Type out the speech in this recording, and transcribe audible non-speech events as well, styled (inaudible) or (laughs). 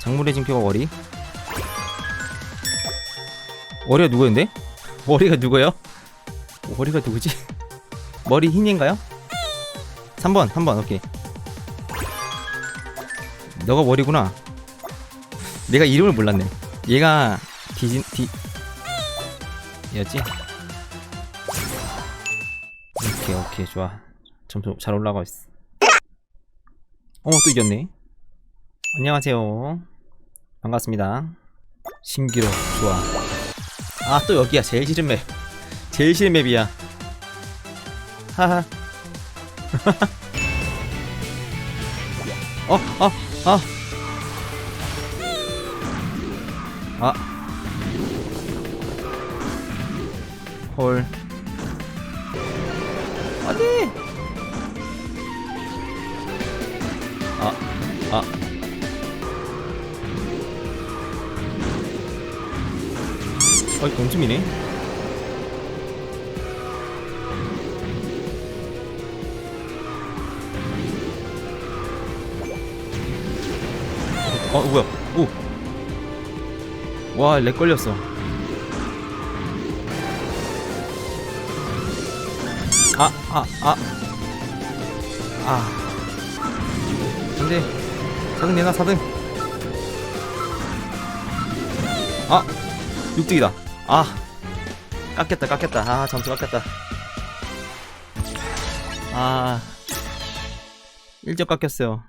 작물의 징표가 워리 워리가 누구였는데? 머리가 누구예요? 머리가 누구지? (laughs) 머리 흰인가요? 3번 3번 오케이 너가 머리구나 내가 이름을 몰랐네 얘가 디진 디 였지? 오케이 오케이 좋아 점수 잘 올라가고 있어 어또 이겼네 안녕하세요 반갑습니다 신기로 좋아 아 또 여기야 제일 싫은 맵 제일 싫은 맵이야 하하 (laughs) 어, 어, 어. 아. 헐. 어디? 아, 아. 어이, 동점이네. 어 뭐야 오. 와, 렉 걸렸어. 아, 아, 아. 아. 안 돼. 4등 내놔, 4등. 아, 6등이다. 아. 깎였다, 깎였다. 아, 점수 깎였다. 아. 1점 깎였어요.